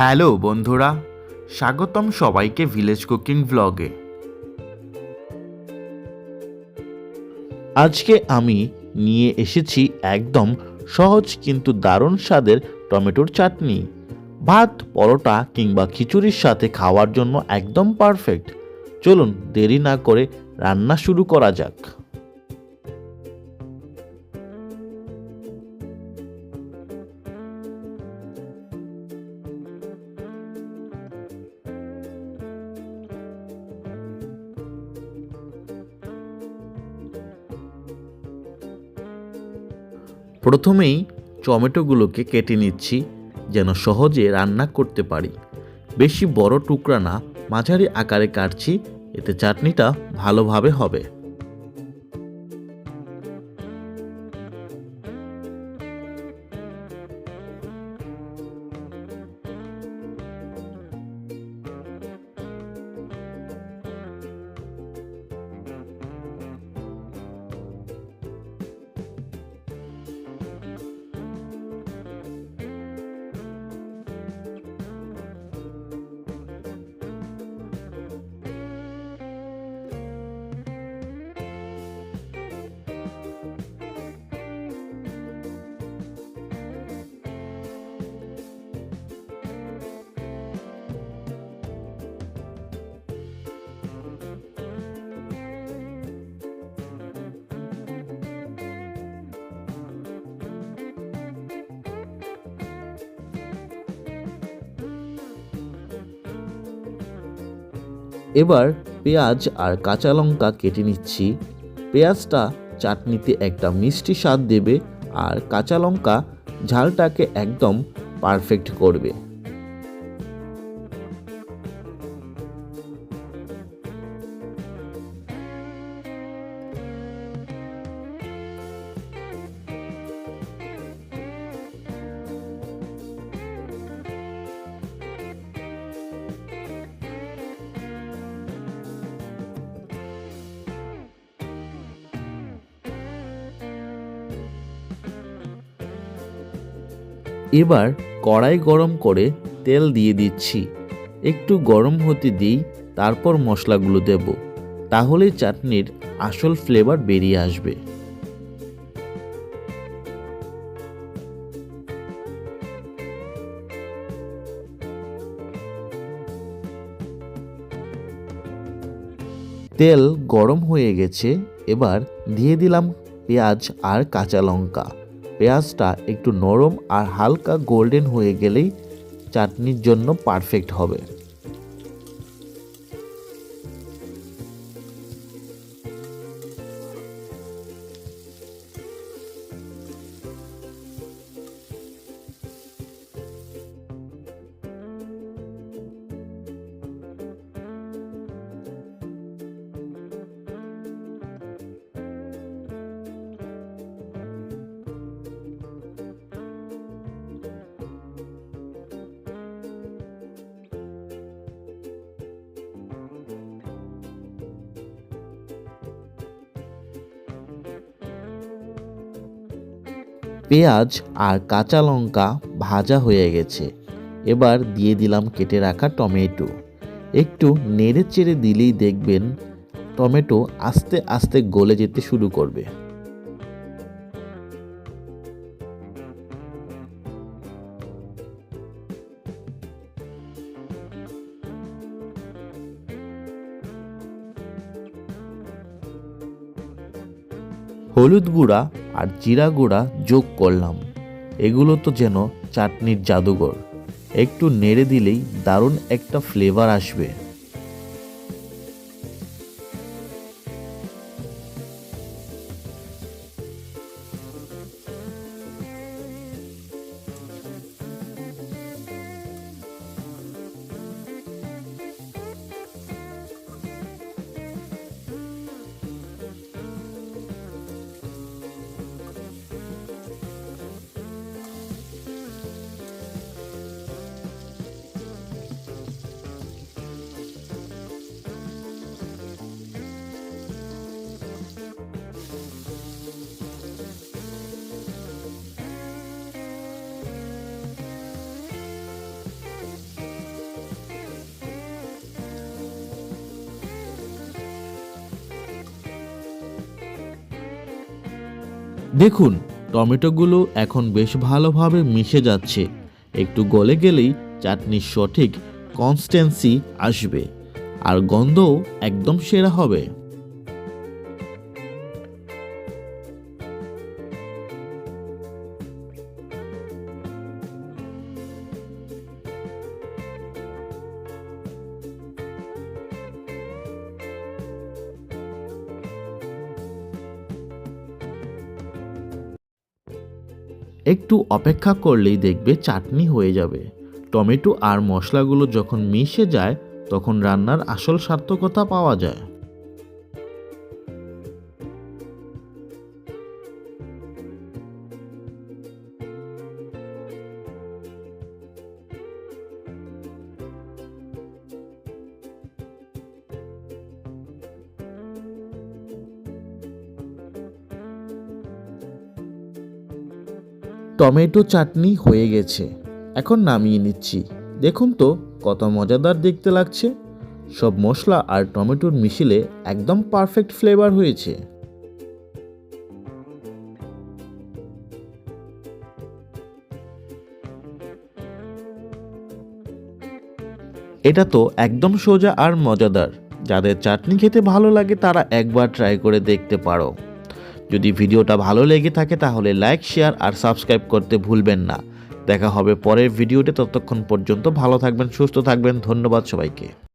Hello বন্ধুরা, স্বাগতম সবাইকে ভিলেজ কুকিং ব্লগে আজকে আমি নিয়ে এসেছি একদম সহজ কিন্তু দারুণ স্বাদের টমেটোর চাটনি। ভাত, পরোটা কিংবা খিচুড়ির সাথে খাওয়ার জন্য একদম পারফেক্ট চলুন দেরি না করে রান্না শুরু করা যাক। প্রথমেই টমেটোগুলোকে কেটে নিচ্ছি যেন সহজে রান্না করতে পারি। বেশি বড় টুকরা না, মাঝারি আকারে কাটছি, এতে চাটনিটা ভালোভাবে হবে। এবার পেঁয়াজ আর কাঁচা লঙ্কা কেটে নিচ্ছি। পেঁয়াজটা চাটনিতে একটা মিষ্টি স্বাদ দেবে আর কাঁচা লঙ্কা ঝালটাকে একদম পারফেক্ট করবে। এবার কড়াই গরম করে তেল দিয়ে দিচ্ছি। একটু গরম হতে দিই, তারপর মশলাগুলো দেব। তাহলে চাটনির আসল ফ্লেভার বেরিয়ে আসবে। তেল গরম হয়ে গেছে, এবার দিয়ে দিলাম পেঁয়াজ আর কাঁচা লঙ্কা। পেঁয়াজটা একটু নরম আর হালকা গোল্ডেন হয়ে গেলেই চাটনির জন্য পারফেক্ট হবে। পেঁয়াজ আর কাঁচা লঙ্কা ভাজা হয়ে গেছে। এবার দিয়ে দিলাম কেটে রাখা টমেটো। একটু নেড়ে চেড়ে দিলেই দেখবেন টমেটো আস্তে আস্তে গলে যেতে শুরু করবে। হলুদ গুঁড়া আর জিরা গুঁড়া যোগ করলাম। এগুলো তো যেন চাটনির জাদুঘর। একটু নেড়ে দিলেই দারুণ একটা ফ্লেভার আসবে। দেখুন, টমেটোগুলো এখন বেশ ভালোভাবে মিশে যাচ্ছে। একটু গলে গেলেই চাটনির সঠিক কনস্টেন্সি আসবে। আর গন্ধও একদম সেরা হবে। একটু অপেক্ষা করলেই দেখবে চাটনি হয়ে যাবে। টমেটো আর মশলাগুলো যখন মিশে যায়, তখন রান্নার আসল সার্থকতা পাওয়া যায়। টমেটো চাটনি হয়ে গেছে। এখন নামিয়ে নিচ্ছি। দেখুন তো, কত মজাদার দেখতে লাগছে। সব মশলা আর টমেটোর মিশিলে একদম পারফেক্ট ফ্লেভার হয়েছে। এটা তো একদম সোজা আর মজাদার। যাদের চাটনি খেতে ভালো লাগে তারা একবার ট্রাই করে দেখতে পারো। যদি ভিডিওটা ভালো লেগে থাকে তাহলে লাইক, শেয়ার আর সাবস্ক্রাইব করতে ভুলবেন না। দেখা হবে পরের ভিডিওতে, ততক্ষণ পর্যন্ত ভালো থাকবেন, সুস্থ থাকবেন, ধন্যবাদ সবাইকে।